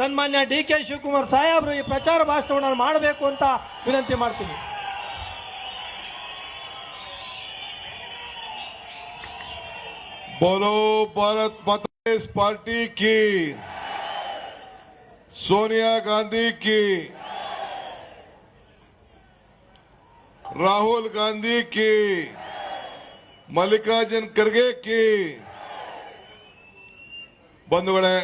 ಸನ್ಮಾನ್ಯ D K Shivakumar ಸಾಹೇಬ್ರು ಈ ಪ್ರಚಾರ ಭಾಷಣವನ್ನು ಮಾಡಬೇಕು ಅಂತ ವಿನಂತಿ ಮಾಡ್ತೀನಿ बोलो भारत माता इस पार्टी की सोनिया गांधी की राहुल गांधी की ಮಲ್ಲಿಕಾರ್ಜುನ್ ಖರ್ಗೆ ಕಿ ಬಂಧುಗಳೇ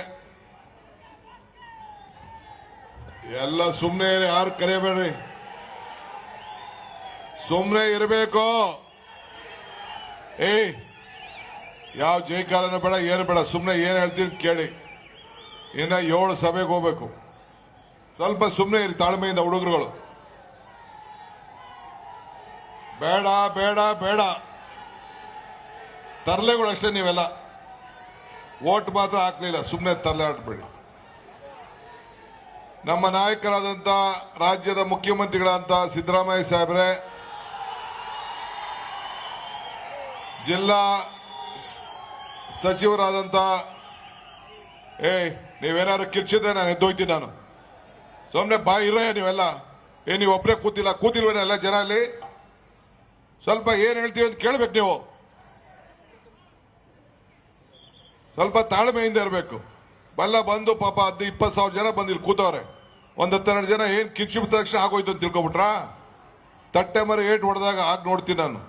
ಎಲ್ಲ ಸುಮ್ಮನೆ ಯಾರು ಕರೆಯಬೇಡ್ರಿ ಸುಮ್ಮನೆ ಇರಬೇಕು. ಏ, ಯಾವ ಜೈಕಾಲನ ಬೇಡ, ಏನು ಬೇಡ ಸುಮ್ಮನೆ ಏನು ಹೇಳ್ತೀನಿ ಕೇಳಿ. ಇನ್ನ ಏಳು ಸಭೆಗೆ ಹೋಗ್ಬೇಕು. ಸ್ವಲ್ಪ ಸುಮ್ಮನೆ ಇರಿ, ತಾಳ್ಮೆಯಿಂದ ಹುಡುಗರುಗಳು. ಬೇಡ ಬೇಡ ಬೇಡ. ತರಲೆಗಳು ಅಷ್ಟೇ ನೀವೆಲ್ಲ. ಓಟ್ ಮಾತ್ರ ಹಾಕ್ಲಿಲ್ಲ ಸುಮ್ಮನೆ ತರಲೆ ಆಡ್ಬೇಡಿ ನಮ್ಮ ನಾಯಕರಾದಂತ ರಾಜ್ಯದ ಮುಖ್ಯಮಂತ್ರಿಗಳಂತ ಸಿದ್ದರಾಮಯ್ಯ ಸಾಹೇಬ್ರೆ, ಜಿಲ್ಲಾ ಸಚಿವರಾದಂತ, ಏ, ನೀವೇನಾದ್ರು ಕಿರ್ಚಿದ್ರೆ ನಾನು ಎದ್ದೋಯ್ತೀನಿ ನಾನು. ಸುಮ್ಮನೆ ಬಾ, ಇರೋ ನೀವೆಲ್ಲ. ಏ, ನೀವು ಒಬ್ಬರೇ ಕೂತಿಲ್ಲ ಕೂತಿಲ್ವೇನ ಎಲ್ಲ ಜನ ಅಲ್ಲಿ? ಸ್ವಲ್ಪ ಏನ್ ಹೇಳ್ತೀವಿ ಅಂತ ಕೇಳ್ಬೇಕು ನೀವು. ಸ್ವಲ್ಪ ತಾಳ್ಮೆಯಿಂದ ಇರಬೇಕು. ಬಲ್ಲ ಬಂದು ಪಾಪ ಹದ್ದು ಇಪ್ಪತ್ತು ಸಾವಿರ ಜನ ಬಂದು ಇಲ್ಲಿ ಕೂತವ್ರೆ. ಒಂದ್ ಹತ್ತೆರಡು ಜನ ಏನ್ ಕಿಕ್ಷಿಪ್ ತಕ್ಷಣ ಆಗೋಯ್ತು ಅಂತ ತಿಳ್ಕೊಬಿಟ್ರಾ? ತಟ್ಟೆ ಮರ ಏಟ್ ಹೊಡೆದಾಗ ಆಗ ನೋಡ್ತೀನಿ ನಾನು.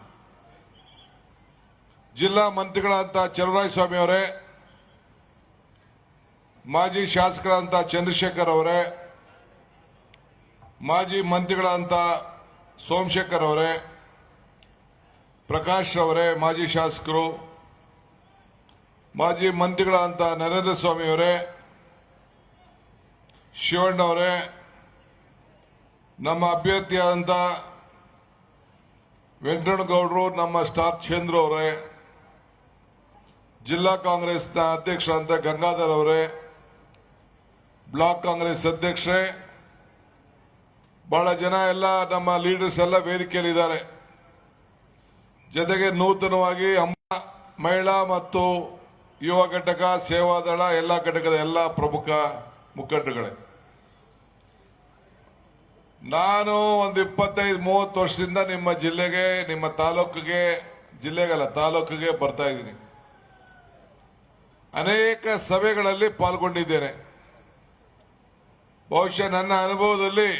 ಜಿಲ್ಲಾ ಮಂತ್ರಿಗಳಂತ ಚಲರಾಯ ಸ್ವಾಮಿ ಅವರೇ, ಮಾಜಿ ಶಾಸಕರಂತ ಚಂದ್ರಶೇಖರ್ ಅವರೇ, ಮಾಜಿ ಮಂತ್ರಿಗಳಂತ ಸೋಮಶೇಖರ್ ಅವರೇ, ಪ್ರಕಾಶ್ ಅವರೇ ಮಾಜಿ ಶಾಸಕರು ಮಾಜಿ ಮಂತ್ರಿಗಳಂತ ನರೇಂದ್ರ ಸ್ವಾಮಿ ಅವರೇ, ಶಿವಣ್ಣ ಅವರೇ, ನಮ್ಮ ಅಭ್ಯರ್ಥಿಯಾದಂಥ ವೆಂಕಟಗೌಡರು, ನಮ್ಮ ಸ್ಟಾರ್ ಚಂದ್ರ ಅವರೇ, ಜಿಲ್ಲಾ ಕಾಂಗ್ರೆಸ್ನ ಅಧ್ಯಕ್ಷರಂತ ಗಂಗಾಧರ್ ಅವರೇ, ಬ್ಲಾಕ್ ಕಾಂಗ್ರೆಸ್ ಅಧ್ಯಕ್ಷರೇ, ಬಹಳ ಜನ ಎಲ್ಲ ನಮ್ಮ ಲೀಡರ್ಸ್ ಎಲ್ಲ ವೇದಿಕೆಯಲ್ಲಿದ್ದಾರೆ. ಜೊತೆಗೆ ನೂತನವಾಗಿ ಅಮ್ಮ, ಮಹಿಳಾ ಮತ್ತು ಯುವ ಘಟಕ ಸೇವಾದಳ ಎಲ್ಲ ಘಟಕದ ಎಲ್ಲ ಪ್ರಮುಖ ಮುಖಂಡಗಳೇ ನಾನು ಒಂದು ಇಪ್ಪತ್ತೈದು, ಮೂವತ್ತು ವರ್ಷದಿಂದ ನಿಮ್ಮ ಜಿಲ್ಲೆಗೆ, ನಿಮ್ಮ ತಾಲೂಕಿಗೆ, ಜಿಲ್ಲೆಗಲ್ಲ, ತಾಲೂಕಿಗೆ ಬರ್ತಾ ಇದ್ದೀನಿ. ಅನೇಕ ಸಭೆಗಳಲ್ಲಿ ಪಾಲ್ಗೊಂಡಿದ್ದೇನೆ. ಬಹುಶಃ ನನ್ನ ಅನುಭವದಲ್ಲಿ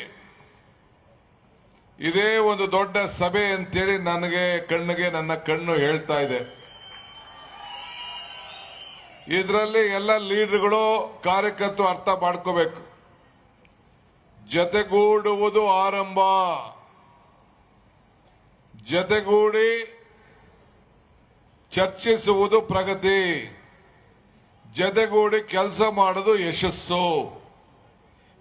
ಇದೇ ಒಂದು ದೊಡ್ಡ ಸಭೆ ಅಂತೇಳಿ ನನಗೆ ಕಣ್ಣಿಗೆ, ನನ್ನ ಕಣ್ಣು ಹೇಳ್ತಾ ಇದೆ. ಇದರಲ್ಲಿ ಎಲ್ಲ ಲೀಡರ್ಗಳು ಕಾರ್ಯಕರ್ತರು ಅರ್ಥ ಮಾಡ್ಕೋಬೇಕು. ಜತೆಗೂಡುವುದು ಆರಂಭ. ಜತೆಗೂಡಿ ಚರ್ಚಿಸುವುದು ಪ್ರಗತಿ. ಜತೆಗೂಡಿ ಕೆಲಸ ಮಾಡೋದು ಯಶಸ್ಸು.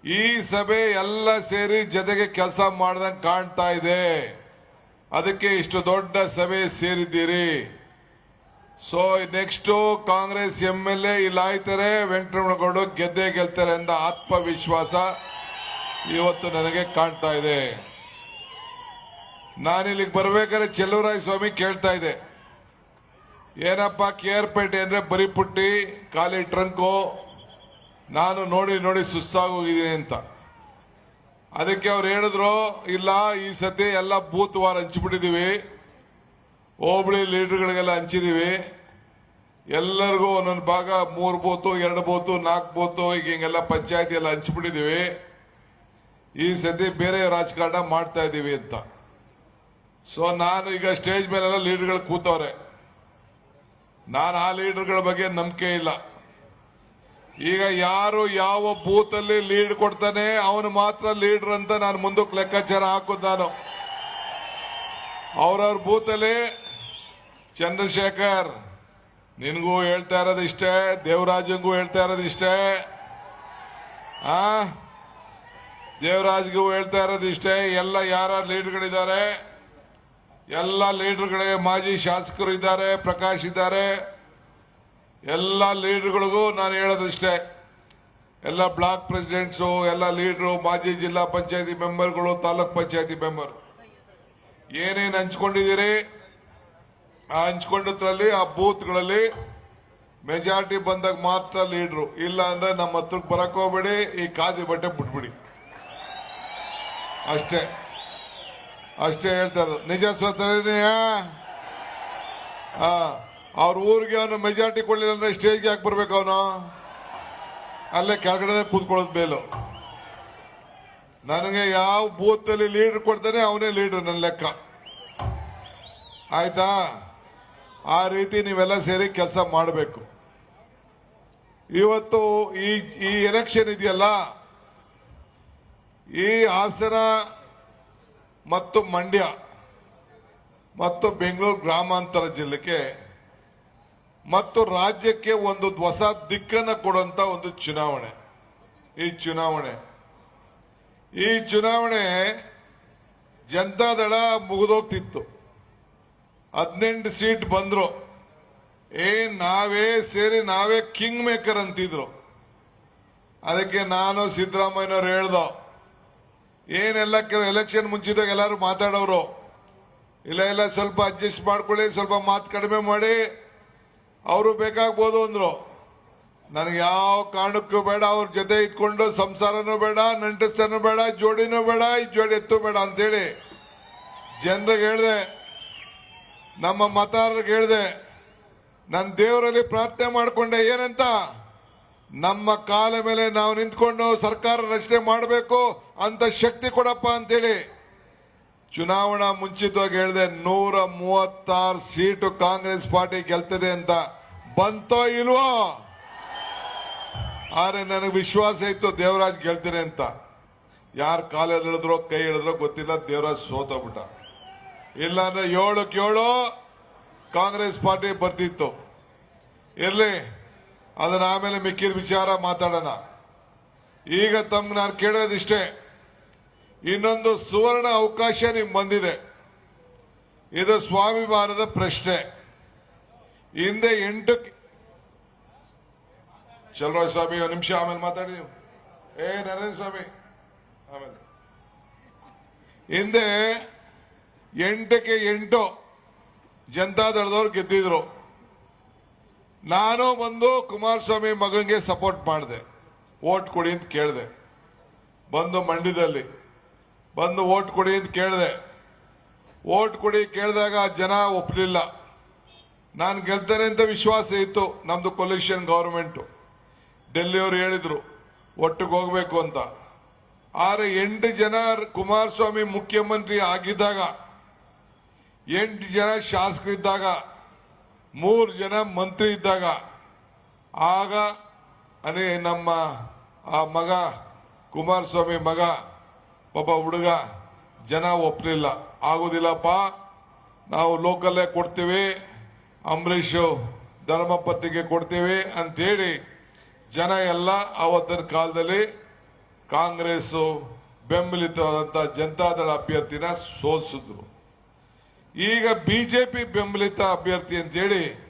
ಈ ಸಭೆ ಎಲ್ಲ ಸೇರಿ ಜೊತೆಗೆ ಕೆಲಸ ಮಾಡ್ದಂಗೆ ಕಾಣ್ತಾ ಇದೆ. ಅದಕ್ಕೆ ಇಷ್ಟು ದೊಡ್ಡ ಸಭೆ ಸೇರಿದ್ದೀರಿ. So next Congress M L A ಇಲ್ಲಿ ಆಯ್ತಾರೆ ವೆಂಕಟರಮಣಗೌಡ ಗೆದ್ದೇ ಗೆಲ್ತಾರೆ ಎಂದ ಆತ್ಮವಿಶ್ವಾಸ ಇವತ್ತು ನನಗೆ ಕಾಣ್ತಾ ಇದೆ. ನಾನಿಲ್ಲಿಗೆ ಬರ್ಬೇಕಾದ್ರೆ ಚೆಲುವರಾಯ ಸ್ವಾಮಿ ಕೇಳ್ತಾ ಇದೆ. ಏನಪ್ಪ, ಕೆ ಆರ್ ಪೇಟೆ ಅಂದ್ರೆ ಬರೀ ಪುಟ್ಟಿ, ಖಾಲಿ ಟ್ರಂಕು, ನಾನು ನೋಡಿ ನೋಡಿ ಸುಸ್ತಾಗೋಗಿದ್ದೀನಿ ಅಂತ. ಅದಕ್ಕೆ ಅವ್ರು ಹೇಳಿದ್ರು, ಇಲ್ಲ, ಈ ಸತಿ ಎಲ್ಲ ಬೂತ್ ವಾರ ಹಂಚಿಬಿಟ್ಟಿದೀವಿ. ಹೋಬಳಿ ಲೀಡರ್ಗಳಿಗೆಲ್ಲ ಹಂಚಿದೀವಿ. ಎಲ್ಲರಿಗೂ ಒಂದೊಂದು ಭಾಗ, ಮೂರು ಬೋತು, ಎರಡು ಬೋತು, ನಾಲ್ಕು ಬೋತು, ಈಗ ಹಿಂಗೆಲ್ಲ ಪಂಚಾಯತಿ ಎಲ್ಲ ಹಂಚ್ಬಿಟ್ಟಿದ್ದೀವಿ ಈ ಸತಿ ಬೇರೆ ರಾಜಕಾರಣ ಮಾಡ್ತಾ ಇದ್ದೀವಿ ಅಂತ. ಸೊ ನಾನು ಈಗ ಸ್ಟೇಜ್ ಮೇಲೆಲ್ಲ ಲೀಡರ್ಗಳು ಕೂತವ್ರೆ. ನಾನು ಆ ಲೀಡರ್ಗಳ ಬಗ್ಗೆ ನಂಬಿಕೆ ಇಲ್ಲ. ಈಗ ಯಾರು ಯಾವ ಬೂತಲ್ಲಿ ಲೀಡ್ ಕೊಡ್ತಾನೆ, ಅವನು ಮಾತ್ರ ಲೀಡರ್ ಅಂತ ನಾನು ಮುಂದಕ್ಕೆ ಲೆಕ್ಕಾಚಾರ ಹಾಕೋದು ನಾನು. ಅವ್ರವ್ರ ಬೂತ್ ಅಲ್ಲಿ ಚಂದ್ರಶೇಖರ್, ನಿನಗೂ ಹೇಳ್ತಾ ಇರೋದು ಇಷ್ಟೇ, ದೇವರಾಜಂಗೂ ಹೇಳ್ತಾ ಇರೋದು ಇಷ್ಟೇ. ಆ? ದೇವರಾಜ್ಗೂ ಹೇಳ್ತಾ ಇರೋದು ಇಷ್ಟೇ, ಎಲ್ಲ ಯಾರ ಲೀಡರ್ಗಳಿದ್ದಾರೆ? ಎಲ್ಲ ಲೀಡರ್ಗಳಿಗೆ ಮಾಜಿ ಶಾಸಕರು ಇದ್ದಾರೆ, ಪ್ರಕಾಶ್ ಇದ್ದಾರೆ. ಎಲ್ಲ ಲೀಡರ್ಗಳಿಗೂ ನಾನು ಹೇಳೋದಿಷ್ಟೇ ಎಲ್ಲ ಬ್ಲಾಕ್ ಪ್ರೆಸಿಡೆಂಟ್ಸು, ಎಲ್ಲ ಲೀಡ್ರು, ಮಾಜಿ ಜಿಲ್ಲಾ ಪಂಚಾಯತಿ ಮೆಂಬರ್ಗಳು, ತಾಲೂಕ್ ಪಂಚಾಯತಿ ಮೆಂಬರ್. ಏನೇನು ಹಂಚ್ಕೊಂಡಿದ್ದೀರಿ? ಆ ಆ ಬೂತ್ಗಳಲ್ಲಿ ಮೆಜಾರಿಟಿ ಬಂದಾಗ ಮಾತ್ರ ಲೀಡ್ರು ಇಲ್ಲ ಅಂದ್ರೆ ನಮ್ಮ ಹತ್ರಕ್ಕೆ ಬರಕ್ ಹೋಗ್ಬೇಡಿ, ಈ ಖಾದಿ ಬಟ್ಟೆ ಬಿಟ್ಬಿಡಿ. ಅಷ್ಟೇ. ಅಷ್ಟೇ ಹೇಳ್ತಾ ಇರೋದು. ನಿಜ ಸ್ವತಃ ಅವ್ರ ಊರಿಗೆ ಅವನು ಮೆಜಾರಿಟಿ ಕೊಡ್ಲಿಲ್ಲ ಅಂದ್ರೆ ಸ್ಟೇಜ್ಗೆ ಯಾಕೆ ಬರ್ಬೇಕು ಅವನು? ಅಲ್ಲೇ ಕೆಳಗಡೆ ಕೂತ್ಕೊಳ್ಳೋದು ಮೇಲು. ನನಗೆ ಯಾವ ಬೂತ್ ಅಲ್ಲಿ ಲೀಡರ್ ಕೊಡ್ತಾನೆ ಅವನೇ ಲೀಡರ್ ನನ್ನ ಲೆಕ್ಕ. ಆಯ್ತಾ? ಆ ರೀತಿ ನೀವೆಲ್ಲ ಸೇರಿ ಕೆಲಸ ಮಾಡಬೇಕು. ಇವತ್ತು ಈ ಈ ಎಲೆಕ್ಷನ್ ಇದೆಯಲ್ಲ, ಈ ಹಾಸನ ಮತ್ತು ಮಂಡ್ಯ ಮತ್ತು ಬೆಂಗಳೂರು ಗ್ರಾಮಾಂತರ ಜಿಲ್ಲೆಗೆ ಮತ್ತು ರಾಜ್ಯಕ್ಕೆ ಒಂದು ಹೊಸ ದಿಕ್ಕನ್ನು ಕೊಡುವಂತ ಒಂದು ಚುನಾವಣೆ. ಈ ಚುನಾವಣೆ. ಈ ಚುನಾವಣೆ ಜನತಾದಳ ಮುಗಿದೋಗ್ತಿತ್ತು. ಹದಿನೆಂಟು ಸೀಟ್ ಬಂದ್ರು. ಏ, ನಾವೇ ಸೇರಿ ನಾವೇ ಕಿಂಗ್ ಮೇಕರ್ ಅಂತಿದ್ರು. ಅದಕ್ಕೆ ನಾನು ಸಿದ್ದರಾಮಯ್ಯನವ್ರು ಹೇಳ್ದೋ, ಏನೆಲ್ಲ ಎಲೆಕ್ಷನ್ ಮುಂಚಿದಾಗ ಎಲ್ಲರೂ ಮಾತಾಡೋರು, ಇಲ್ಲ ಇಲ್ಲ, ಸ್ವಲ್ಪ ಅಡ್ಜಸ್ಟ್ ಮಾಡ್ಕೊಳ್ಳಿ, ಸ್ವಲ್ಪ ಮಾತು ಕಡಿಮೆ ಮಾಡಿ, ಅವರು ಬೇಕಾಗ್ಬೋದು ಅಂದ್ರು. ನನಗೆ ಯಾವ ಕಾರಣಕ್ಕೂ ಬೇಡ, ಅವ್ರ ಜೊತೆ ಇಟ್ಕೊಂಡು ಸಂಸಾರನೂ ಬೇಡ ನಂಟಸ್ತನೂ ಬೇಡ, ಜೋಡಿನೂ ಬೇಡ, ಈ ಜೋಡಿ ಎತ್ತು ಬೇಡ ಅಂತೇಳಿ ಜನರಿಗೆ ಹೇಳಿದೆ. ನಮ್ಮ ಮತದಾರರಿಗೆ ಹೇಳಿದೆ ನನ್ನ ದೇವರಲ್ಲಿ ಪ್ರಾರ್ಥನೆ ಮಾಡಿಕೊಂಡೆ, ಏನಂತ? ನಮ್ಮ ಕಾಲ ಮೇಲೆ ನಾವು ನಿಂತ್ಕೊಂಡು ಸರ್ಕಾರ ರಚನೆ ಮಾಡಬೇಕು ಅಂತ ಶಕ್ತಿ ಕೊಡಪ್ಪ ಅಂತೇಳಿ. ಚುನಾವಣಾ ಮುಂಚಿತವಾಗಿ ಹೇಳಿದೆ, ನೂರ ಮೂವತ್ತಾರು ಸೀಟು ಕಾಂಗ್ರೆಸ್ ಪಾರ್ಟಿ ಗೆಲ್ತದೆ ಅಂತ. ಬಂತೋ ಇಲ್ವೋ? ಆದ್ರೆ ನನಗೆ ವಿಶ್ವಾಸ ಇತ್ತು ದೇವರಾಜ್ ಗೆಲ್ತೀನಿ ಅಂತ. ಯಾರು ಕಾಲಲ್ಲಿ ಎಳಿದ್ರೋ ಕೈ ಎಳೆದ್ರೋ ಗೊತ್ತಿಲ್ಲ, ದೇವರಾಜ್ ಸೋತೋಗ್ಬಿಟ್ಟ. ಇಲ್ಲಾಂದ್ರೆ ಏಳಕ್ಕೆ ಏಳು ಕಾಂಗ್ರೆಸ್ ಪಾರ್ಟಿ ಬರ್ತಿತ್ತು. ಇರ್ಲಿ, ಅದನ್ನ ಆಮೇಲೆ ಮಿಕ್ಕಿದ ವಿಚಾರ ಮಾತಾಡೋಣ. ಈಗ ತಮ್ಗೆ ನಾನು ಕೇಳೋದಿಷ್ಟೇ, ಇನ್ನೊಂದು ಸುವರ್ಣ ಅವಕಾಶ ನಿಮ್ಗೆ ಬಂದಿದೆ. ಇದು ಸ್ವಾಭಿಮಾನದ ಪ್ರಶ್ನೆ. ಹಿಂದೆ ಎಂಟು ಚಲೋ ಸ್ವಾಮಿ ಒಂದು ನಿಮಿಷ ಆಮೇಲೆ ಮಾತಾಡಿ ನೀವು. ಏ ನರೇಂದ್ರ ಸ್ವಾಮಿ ಆಮೇಲೆ. ಹಿಂದೆ ಎಂಟಕ್ಕೆ ಎಂಟು. ಜನತಾದಳದವ್ರು ಗೆದ್ದಿದ್ರು. ನಾನು ಬಂದು ಕುಮಾರಸ್ವಾಮಿ ಮಗನಿಗೆ ಸಪೋರ್ಟ್ ಮಾಡಿದೆ. ಓಟ್ ಕೊಡಿ ಅಂತ ಕೇಳಿದೆ. ಬಂದು ಮಂಡ್ಯದಲ್ಲಿ. ಬಂದು ಓಟ್ ಕೊಡಿ ಅಂತ ಕೇಳಿದೆ. ಓಟ್ ಕೊಡಿ ಕೇಳಿದಾಗ ಜನ ಒಪ್ಪಲಿಲ್ಲ ನಾನು ಗೆಲ್ತೇನೆ ಅಂತ ವಿಶ್ವಾಸ ಇತ್ತು. ನಮ್ದು ಕೊಲೆಕ್ಷನ್ ಗೌರ್ಮೆಂಟು ಡೆಲ್ಲಿಯವರು ಹೇಳಿದ್ರು, ಒಟ್ಟಿಗೆ ಹೋಗ್ಬೇಕು ಅಂತ. ಆದರೆ ಎಂಟು ಜನ ಕುಮಾರಸ್ವಾಮಿ ಮುಖ್ಯಮಂತ್ರಿ ಆಗಿದ್ದಾಗ ಎಂಟು ಜನ ಶಾಸಕರಿದ್ದಾಗ ಮೂರು ಜನ ಮಂತ್ರಿ ಇದ್ದಾಗ, ಆಗ ಅನೇ ನಮ್ಮ ಆ ಮಗ, ಕುಮಾರಸ್ವಾಮಿ ಮಗ, ಒಬ್ಬ ಹುಡುಗ ಜನ ಒಪ್ಪಲಿಲ್ಲ ಆಗೋದಿಲ್ಲಪ್ಪ, ನಾವು ಲೋಕಲ್ಲೇ ಕೊಡ್ತೀವಿ, ಅಂಬರೀಷ್ ಧರ್ಮಪತ್ನಿಗೆ ಕೊಡ್ತೀವಿ ಅಂತೇಳಿ ಜನ ಎಲ್ಲ ಆವತ್ತಿನ ಕಾಲದಲ್ಲಿ ಕಾಂಗ್ರೆಸ್ ಬೆಂಬಲಿತವಾದಂಥ ಜನತಾದಳ ಅಭ್ಯರ್ಥಿನ ಸೋಲಿಸಿದ್ರು. ಈಗ ಬಿಜೆಪಿ ಬೆಂಬಲಿತ ಅಭ್ಯರ್ಥಿ ಅಂತೇಳಿ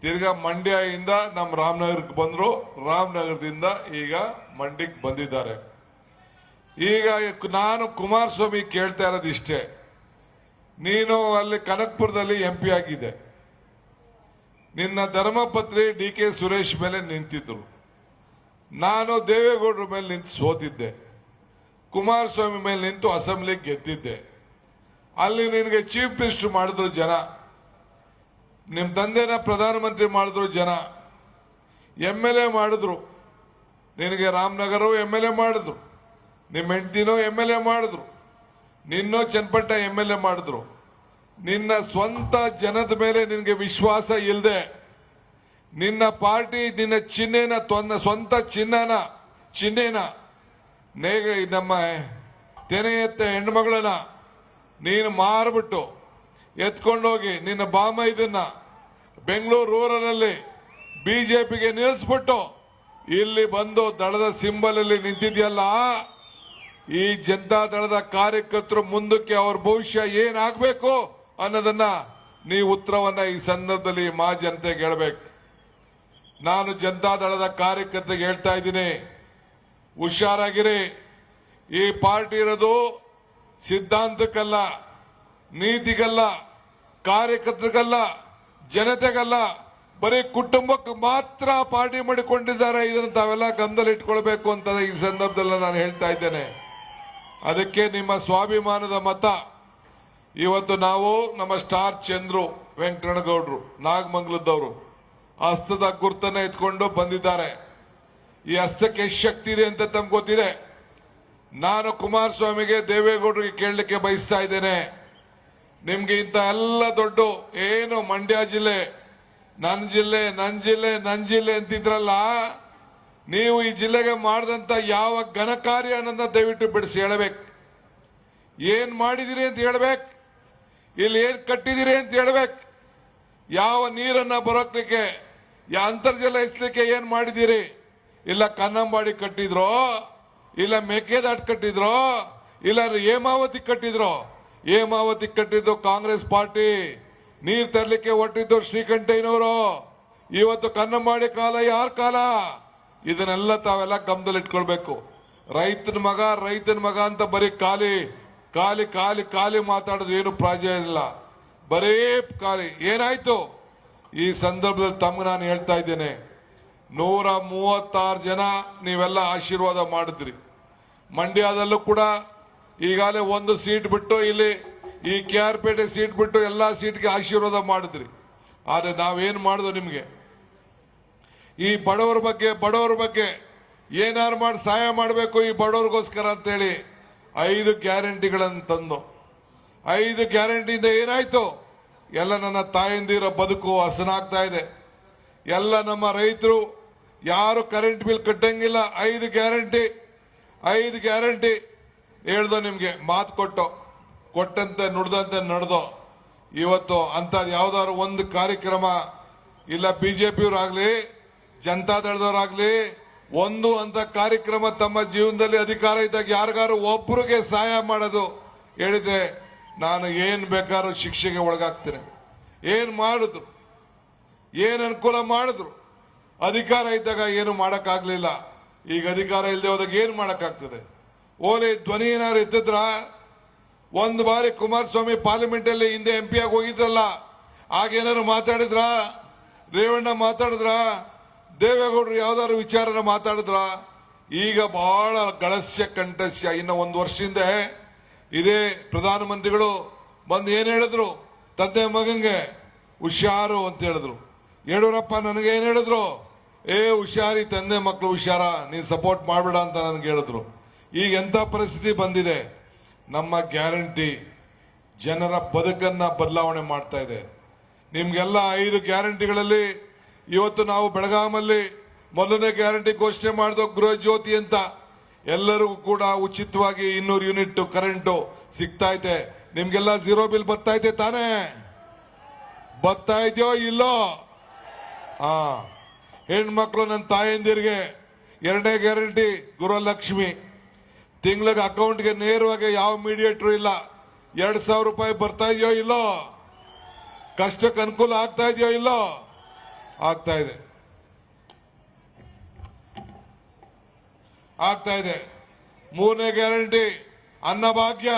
ತಿರ್ಗಾ ಮಂಡ್ಯದಿಂದ ನಮ್ಮ ರಾಮನಗರಕ್ಕೆ ಬಂದ್ರು. ರಾಮನಗರದಿಂದ ಈಗ ಮಂಡ್ಯಕ್ಕೆ ಬಂದಿದ್ದಾರೆ. ಈಗ ನಾನು ಕುಮಾರಸ್ವಾಮಿ ಕೇಳ್ತಾ ಇರೋದು ಇಷ್ಟೇ. ನೀನು ಅಲ್ಲಿ ಕನಕ್ಪುರದಲ್ಲಿ ಎಂ ಪಿ ಆಗಿದೆ. ನಿನ್ನ ಧರ್ಮಪತ್ರಿ ಡಿ ಕೆ ಸುರೇಶ್ ಮೇಲೆ ನಿಂತಿದ್ರು. ನಾನು ದೇವೇಗೌಡರ ಮೇಲೆ ನಿಂತು ಸೋತಿದ್ದೆ. ಕುಮಾರಸ್ವಾಮಿ ಮೇಲೆ ನಿಂತು ಅಸೆಂಬ್ಲಿಗೆ ಗೆದ್ದಿದ್ದೆ. ಅಲ್ಲಿ ನಿನಗೆ ಚೀಫ್ ಮಿನಿಸ್ಟರ್ ಮಾಡಿದ್ರು ಜನ. ನಿಮ್ಮ ತಂದೆನ ಪ್ರಧಾನಮಂತ್ರಿ ಮಾಡಿದ್ರು ಜನ. ಎಂ ಎಲ್ ಎ ಮಾಡಿದ್ರು. ನಿನಗೆ ರಾಮನಗರವು ಎಂ ಎಲ್ ಎ ಮಾಡಿದ್ರು. ನಿಮ್ಮ ಹೆಂಡತಿನೋ ಎಂ ಎಲ್ ಎ ಮಾಡಿದ್ರು. ನಿನ್ನೋ ಚನ್ನಪಟ್ಟ ಎಂ ಎಲ್ ಎ ಮಾಡಿದ್ರು. ನಿನ್ನ ಸ್ವಂತ ಜನದ ಮೇಲೆ ನಿನಗೆ ವಿಶ್ವಾಸ ಇಲ್ಲದೆ ನಿನ್ನ ಪಾರ್ಟಿ ನಿನ್ನ ಚಿಹ್ನೆನ ತನ್ನ ಸ್ವಂತ ಚಿನ್ನನ ಚಿಹ್ನೆನ, ನೇಗ ನಮ್ಮ ತೆನೆ ಎತ್ತ ಹೆಣ್ಮಗಳನ್ನ ನೀನು ಮಾರ್ಬಿಟ್ಟು ಎತ್ಕೊಂಡೋಗಿ ನಿನ್ನ ಬಾಮ ಇದನ್ನ ಬೆಂಗಳೂರು ರೂರಲ್ಲಿ ಬಿಜೆಪಿಗೆ ನಿಲ್ಲಿಸ್ಬಿಟ್ಟು ಇಲ್ಲಿ ಬಂದು ದಳದ ಸಿಂಬಲ್ ಅಲ್ಲಿ ನಿಂತಿದ್ಯಲ್ಲ, ಈ ಜನತಾ ದಳದ ಕಾರ್ಯಕರ್ತರು ಮುಂದಕ್ಕೆ ಅವ್ರ ಭವಿಷ್ಯ ಏನಾಗಬೇಕು ಅನ್ನೋದನ್ನ ನೀ ಉತ್ತರವನ್ನ ಈ ಸಂದರ್ಭದಲ್ಲಿ ಮಾ ಜನತೆಗೆ ಹೇಳ್ಬೇಕು. ನಾನು ಜನತಾ ದಳದ ಕಾರ್ಯಕರ್ತರಿಗೆ ಹೇಳ್ತಾ ಇದ್ದೀನಿ, ಹುಷಾರಾಗಿರಿ. ಈ ಪಾರ್ಟಿ ಇರೋದು ಸಿದ್ಧಾಂತಕ್ಕಲ್ಲ, ನೀತಿಗಲ್ಲ, ಕಾರ್ಯಕರ್ತರಿಗಲ್ಲ, ಜನತೆಗಲ್ಲ, ಬರೀ ಕುಟುಂಬಕ್ಕೆ ಮಾತ್ರ ಪಾರ್ಟಿ ಮಾಡಿಕೊಂಡಿದ್ದಾರೆ. ಇದನ್ನು ತಾವೆಲ್ಲ ಗಮನದಲ್ಲಿ ಇಟ್ಕೊಳ್ಬೇಕು ಅಂತ ಈ ಸಂದರ್ಭದಲ್ಲಿ ನಾನು ಹೇಳ್ತಾ ಇದ್ದೇನೆ. ಅದಕ್ಕೆ ನಿಮ್ಮ ಸ್ವಾಭಿಮಾನದ ಮತ. ಇವತ್ತು ನಾವು ನಮ್ಮ ಸ್ಟಾರ್ ಚಂದ್ರು ವೆಂಕಟರಣಗೌಡರು ನಾಗಮಂಗಲದವರು, ಹಸ್ತದ ಗುರ್ತನ್ನ ಎತ್ಕೊಂಡು ಬಂದಿದ್ದಾರೆ. ಈ ಹಸ್ತಕ್ಕೆ ಎಷ್ಟು ಶಕ್ತಿ ಇದೆ ಅಂತ ತಮ್ಗೆ ಗೊತ್ತಿದೆ. ನಾನು ಕುಮಾರಸ್ವಾಮಿಗೆ ದೇವೇಗೌಡರಿಗೆ ಕೇಳಲಿಕ್ಕೆ ಬಯಸ್ತಾ ಇದ್ದೇನೆ. ನಿಮ್ಗೆ ಇಂಥ ಎಲ್ಲ ದೊಡ್ಡ ಏನು ಮಂಡ್ಯ ಜಿಲ್ಲೆ ನನ್ನ ಜಿಲ್ಲೆ ನನ್ನ ಜಿಲ್ಲೆ ನನ್ನ ಜಿಲ್ಲೆ ಅಂತಿದ್ರಲ್ಲ, ನೀವು ಈ ಜಿಲ್ಲೆಗೆ ಮಾಡಿದಂತ ಯಾವ ಘನ ಕಾರ್ಯ ದಯವಿಟ್ಟು ಬಿಡಿಸಿ ಹೇಳಬೇಕು. ಏನ್ ಮಾಡಿದಿರಿ ಅಂತ ಹೇಳ್ಬೇಕು. ಇಲ್ಲಿ ಏನ್ ಕಟ್ಟಿದಿರಿ ಅಂತ ಹೇಳ್ಬೇಕು. ಯಾವ ನೀರನ್ನ ಬರೋಕ್ಲಿಕ್ಕೆ ಅಂತರ್ಜಲ ಇಸ್ಲಿಕ್ಕೆ ಏನ್ ಮಾಡಿದಿರಿ? ಇಲ್ಲ ಕನ್ನಂಬಾಡಿ ಕಟ್ಟಿದ್ರೋ? ಇಲ್ಲ ಮೇಕೆದಾಟ್ ಕಟ್ಟಿದ್ರೋ? ಇಲ್ಲ ಹೇಮಾವತಿ ಕಟ್ಟಿದ್ರೋ? ಹೇಮಾವತಿ ಕಟ್ಟಿದ್ದು ಕಾಂಗ್ರೆಸ್ ಪಾರ್ಟಿ. ನೀರ್ ತರಲಿಕ್ಕೆ ಹೊಟ್ಟಿದ್ದು ಶ್ರೀಕಂಠಯ್ಯನವರು. ಇವತ್ತು ಕನ್ನಂಬಾಡಿ ಕಾಲ, ಯಾರ ಕಾಲ? ಇದನ್ನೆಲ್ಲ ತಾವೆಲ್ಲ ಗಮನದಲ್ಲಿ ಇಟ್ಕೊಳ್ಬೇಕು. ರೈತನ ಮಗ ರೈತನ ಮಗ ಅಂತ ಬರೀ ಖಾಲಿ ಖಾಲಿ ಖಾಲಿ ಖಾಲಿ ಮಾತಾಡೋದು ಏನು ಪ್ರಾಜೆಕ್ಟ್ ಇಲ್ಲ. ಬರೀ ಖಾಲಿ. ಏನಾಯ್ತು? ಈ ಸಂದರ್ಭದಲ್ಲಿ ತಮ್ಗೆ ನಾನು ಹೇಳ್ತಾ ಇದ್ದೇನೆ. ನೂರ ಮೂವತ್ತಾರು ಜನ ನೀವೆಲ್ಲ ಆಶೀರ್ವಾದ ಮಾಡಿದ್ರಿ. ಮಂಡ್ಯದಲ್ಲೂ ಕೂಡ ಈಗಾಗಲೇ ಒಂದು ಸೀಟ್ ಬಿಟ್ಟು ಇಲ್ಲಿ ಈ ಕೆ ಆರ್ ಪೇಟೆ ಸೀಟ್ ಬಿಟ್ಟು ಎಲ್ಲ ಸೀಟ್ಗೆ ಆಶೀರ್ವಾದ ಮಾಡಿದ್ರಿ. ಆದರೆ ನಾವೇನು ಮಾಡಿದ್ವು ನಿಮಗೆ? ಈ ಬಡವರ ಬಗ್ಗೆ ಬಡವರ ಬಗ್ಗೆ ಏನಾರು ಮಾಡಿ ಸಹಾಯ ಮಾಡಬೇಕು ಈ ಬಡವರಿಗೋಸ್ಕರ ಅಂತೇಳಿ ಐದು ಗ್ಯಾರಂಟಿಗಳನ್ನು ತಂದು, ಐದು ಗ್ಯಾರಂಟಿಯಿಂದ ಏನಾಯ್ತು? ಎಲ್ಲ ನನ್ನ ತಾಯಂದಿರ ಬದುಕು ಹಸನಾಗ್ತಾ ಇದೆ. ಎಲ್ಲ ನಮ್ಮ ರೈತರು ಯಾರು ಕರೆಂಟ್ ಬಿಲ್ ಕಟ್ಟಂಗಿಲ್ಲ, ಐದು ಗ್ಯಾರಂಟಿ. ಐದು ಗ್ಯಾರಂಟಿ ಹೇಳ್ದೋ ನಿಮ್ಗೆ, ಮಾತು ಕೊಟ್ಟು, ಕೊಟ್ಟಂತೆ, ನುಡ್ದಂತೆ ನಡೆದೋ, ಇವತ್ತು ಅಂತ ಯಾವ್ದಾದ್ರು ಒಂದು ಕಾರ್ಯಕ್ರಮ, ಇಲ್ಲ ಬಿಜೆಪಿಯವರಾಗ್ಲಿ, ಜನತಾದಳದವರಾಗ್ಲಿ, ಒಂದು ಅಂತ ಕಾರ್ಯಕ್ರಮ ತಮ್ಮ ಜೀವನದಲ್ಲಿ ಅಧಿಕಾರ ಇದ್ದಾಗ ಯಾರಿಗಾರು ಒಬ್ಬರಿಗೆ ಸಹಾಯ ಮಾಡೋದು ಹೇಳಿದ್ರೆ ನಾನು ಏನ್ ಬೇಕಾದ್ರೂ ಶಿಕ್ಷೆಗೆ ಒಳಗಾಗ್ತೇನೆ. ಏನ್ ಮಾಡಿದ್ರು ಏನ್ ಅನುಕೂಲ ಮಾಡಿದ್ರು ಅಧಿಕಾರ ಇದ್ದಾಗ ಏನು ಮಾಡಕ್ಕಾಗ್ಲಿಲ್ಲ. ಈಗ ಅಧಿಕಾರ ಇಲ್ಲದೆ ಹೋದಾಗ ಏನ್ ಮಾಡಕ್ಕಾಗ್ತದೆ? ಓಲಿ ಧ್ವನಿ ಏನಾದ್ರು ಇದ್ದಿದ್ರಾ ಒಂದು ಬಾರಿ ಕುಮಾರಸ್ವಾಮಿ ಪಾರ್ಲಿಮೆಂಟ್ ಅಲ್ಲಿ ಹಿಂದೆ ಎಂ ಪಿ ಆಗಿ ಹೋಗಿದ್ರಲ್ಲ ಆಗೇನಾದ್ರು ಮಾತಾಡಿದ್ರ? ರೇವಣ್ಣ ಮಾತಾಡಿದ್ರ? ದೇವೇಗೌಡರು ಯಾವ್ದಾದ್ರು ವಿಚಾರನ ಮಾತಾಡಿದ್ರ? ಈಗ ಬಹಳ ಗಳಸ್ಯ ಕಂಠಸ್ಯ. ಇನ್ನು ಒಂದು ವರ್ಷದಿಂದ ಇದೇ ಪ್ರಧಾನಮಂತ್ರಿಗಳು ಬಂದು ಏನ್ ಹೇಳಿದ್ರು? ತಂದೆ ಮಗಂಗೆ ಹುಷಾರು ಅಂತ ಹೇಳಿದ್ರು. ಯಡಿಯೂರಪ್ಪ ನನಗೆ ಏನ್ ಹೇಳಿದ್ರು? ಏ ಹುಷಾರಿ ತಂದೆ ಮಕ್ಕಳು ಹುಷಾರ, ನೀನು ಸಪೋರ್ಟ್ ಮಾಡಬೇಡ ಅಂತ ನನಗೆ ಹೇಳಿದ್ರು. ಈಗ ಎಂಥ ಪರಿಸ್ಥಿತಿ ಬಂದಿದೆ? ನಮ್ಮ ಗ್ಯಾರಂಟಿ ಜನರ ಬದುಕನ್ನು ಬದಲಾವಣೆ ಮಾಡ್ತಾ ಇದೆ. ನಿಮಗೆಲ್ಲ ಐದು ಗ್ಯಾರಂಟಿಗಳಲ್ಲಿ ಇವತ್ತು ನಾವು ಬೆಳಗಾಮಲ್ಲಿ ಮೊದಲನೇ ಗ್ಯಾರಂಟಿ ಘೋಷಣೆ ಮಾಡಿದ ಗೃಹ ಜ್ಯೋತಿ ಅಂತ ಎಲ್ಲರಿಗೂ ಕೂಡ ಉಚಿತವಾಗಿ ಇನ್ನೂರು ಯೂನಿಟ್ ಕರೆಂಟು ಸಿಗ್ತಾ ಇದೆ. ನಿಮ್ಗೆಲ್ಲ ಝೀರೋ ಬಿಲ್ ಬರ್ತಾ ಇದೆ ತಾನೇ? ಬರ್ತಾ ಇದೆಯೋ ಇಲ್ಲೋ? ಹಾ. ಹೆಣ್ಮಕ್ಳು ನನ್ನ ತಾಯಂದಿರಿಗೆ ಎರಡನೇ ಗ್ಯಾರಂಟಿ ಗೃಹಲಕ್ಷ್ಮಿ. ತಿಂಗಳಿಗೆ ಅಕೌಂಟ್ಗೆ ನೇರವಾಗಿ ಯಾವ ಮೀಡಿಯೇಟ್ರು ಇಲ್ಲ. ಎರಡು ಸಾವಿರ ರೂಪಾಯಿ ಬರ್ತಾ ಇದೆಯೋ ಇಲ್ಲೋ? ಕಷ್ಟಕ್ಕೆ ಅನುಕೂಲ ಆಗ್ತಾ ಇದೆಯೋ ಇಲ್ಲೋ? ಆಗ್ತಾ ಇದೆ. ಆಗ್ತಾ ಇದೆ. ಮೂರನೇ ಗ್ಯಾರಂಟಿ ಅನ್ನಭಾಗ್ಯ.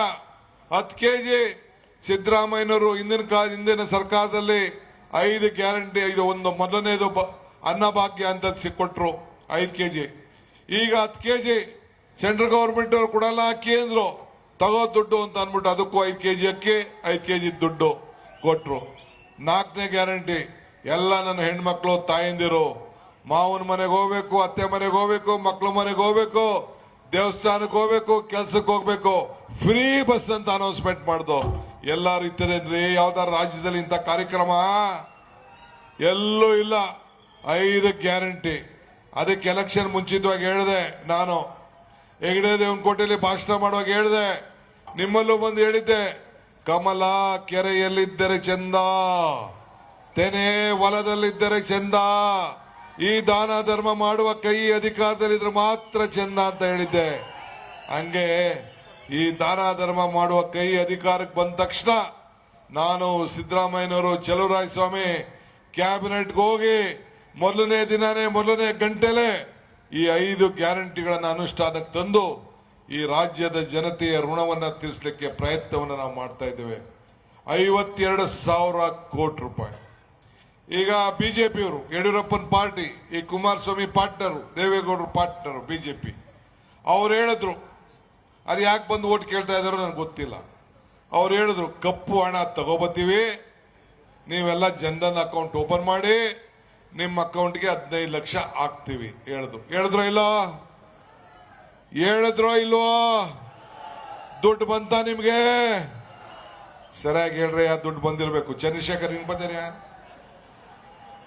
ಹತ್ತು ಕೆ ಜಿ ಸಿದ್ದರಾಮಯ್ಯನವರು ಹಿಂದಿನ ಕಾಲ ಹಿಂದಿನ ಸರ್ಕಾರದಲ್ಲಿ ಐದು ಗ್ಯಾರಂಟಿ, ಇದು ಒಂದು ಮೊದಲನೇದು ಅನ್ನಭಾಗ್ಯ ಅಂತ ಸಿಕ್ಕೊಟ್ರು ಐದು ಕೆ ಜಿ. ಈಗ ಹತ್ತು ಕೆ ಜಿ ಸೆಂಟ್ರಲ್ ಗವರ್ಮೆಂಟ್ ಅವ್ರು ಕೊಡಲ್ಲ ಅಕ್ಕಿ ಅಂದ್ರು ತಗೋ ದುಡ್ಡು ಅಂತ ಅಂದ್ಬಿಟ್ಟು ಅದಕ್ಕೂ ಐದು ಕೆಜಿ ಅಕ್ಕಿ ಐದು ಕೆ ಜಿ ದುಡ್ಡು ಕೊಟ್ರು. ನಾಲ್ಕನೇ ಗ್ಯಾರಂಟಿ, ಎಲ್ಲ ನನ್ನ ಹೆಣ್ಮಕ್ಳು, ತಾಯಂದಿರು, ಮಾವನ ಮನೆಗೆ ಹೋಗ್ಬೇಕು, ಅತ್ತೆ ಮನೆಗೆ ಹೋಗ್ಬೇಕು, ಮಕ್ಳ ಮನೆಗೆ ಹೋಗ್ಬೇಕು ದೇವಸ್ಥಾನಕ್ಕೆ ಹೋಗ್ಬೇಕು ಕೆಲ್ಸಕ್ಕೆ ಹೋಗ್ಬೇಕು, ಫ್ರೀ ಬಸ್ ಅಂತ ಅನೌನ್ಸ್ಮೆಂಟ್ ಮಾಡ್ದು. ಎಲ್ಲಾರು ಇರ್ತದೇನ್ರಿ ಯಾವ್ದಾರ ರಾಜ್ಯದಲ್ಲಿ ಇಂಥ ಕಾರ್ಯಕ್ರಮ? ಎಲ್ಲೂ ಇಲ್ಲ. ಐದು ಗ್ಯಾರಂಟಿ. ಅದಕ್ಕೆ ಎಲೆಕ್ಷನ್ ಮುಂಚಿತವಾಗಿ ಹೇಳಿದೆ ನಾನು. ಹೆಗಡೆ ದೇವನಕೋಟೆಯಲ್ಲಿ ಭಾಷಣ ಮಾಡುವಾಗ ಹೇಳಿದೆ. ನಿಮ್ಮಲ್ಲೂ ಬಂದು ಹೇಳಿದ್ದೆ. ಕಮಲ ಕೆರೆಯಲ್ಲಿದ್ದರೆ ಚಂದ. ತೆನೆ ಹೊಲದಲ್ಲಿದ್ದರೆ ಚಂದ. ಈ ದಾನ ಧರ್ಮ ಮಾಡುವ ಕೈ ಅಧಿಕಾರದಲ್ಲಿದ್ರೆ ಮಾತ್ರ ಚಂದ ಅಂತ ಹೇಳಿದ್ದೆ. ಹಂಗೆ ಈ ದಾನ ಧರ್ಮ ಮಾಡುವ ಕೈ ಅಧಿಕಾರಕ್ಕೆ ಬಂದ ತಕ್ಷಣ ನಾನು ಸಿದ್ದರಾಮಯ್ಯನವರು ಚಲುವರಾಯ ಸ್ವಾಮಿ ಕ್ಯಾಬಿನೆಟ್ಗೆ ಹೋಗಿ ಮೊದಲನೇ ದಿನನೇ, ಮೊದಲನೇ ಗಂಟೆಲೆ ಈ ಐದು ಗ್ಯಾರಂಟಿಗಳನ್ನು ಅನುಷ್ಠಾನಕ್ಕೆ ತಂದು ಈ ರಾಜ್ಯದ ಜನತೆಯ ಋಣವನ್ನು ತೀರಿಸಲಿಕ್ಕೆ ಪ್ರಯತ್ನವನ್ನು ನಾವು ಮಾಡ್ತಾ ಇದ್ದೇವೆ. ಐವತ್ತೆರಡು ಸಾವಿರ ಕೋಟಿ ರೂಪಾಯಿ. ಈಗ ಬಿಜೆಪಿಯವರು, ಯಡಿಯೂರಪ್ಪನ ಪಾರ್ಟಿ, ಈ ಕುಮಾರಸ್ವಾಮಿ ಪಾರ್ಟ್ನರು, ದೇವೇಗೌಡರು ಪಾರ್ಟ್ನರು, ಬಿಜೆಪಿ, ಅವ್ರು ಹೇಳಿದ್ರು, ಅದು ಯಾಕೆ ಬಂದು ಓಟ್ ಕೇಳ್ತಾ ಇದಾರೋ ನನಗೆ ಗೊತ್ತಿಲ್ಲ. ಅವ್ರು ಹೇಳಿದ್ರು, ಕಪ್ಪು ಹಣ ತಗೋಬತ್ತೀವಿ ನೀವೆಲ್ಲ ಜನ್ಧನ್ ಅಕೌಂಟ್ ಓಪನ್ ಮಾಡಿ ನಿಮ್ಮ ಅಕೌಂಟ್ಗೆ ಹದಿನೈದು ಲಕ್ಷ ಹಾಕ್ತೀವಿ. ಹೇಳಿದ್ರು. ಹೇಳಿದ್ರೋ ಇಲ್ಲೋ? ಹೇಳಿದ್ರೋ ಇಲ್ವೋ? ದುಡ್ಡು ಬಂತ ನಿಮ್ಗೆ? ಸರಿಯಾಗಿ ಹೇಳ್ರಿ ಯಾ ದುಡ್ಡು ಬಂದಿರಬೇಕು? ಚಂದ್ರಶೇಖರ್ ಹಿಂಗ್ ಬಂದಿರ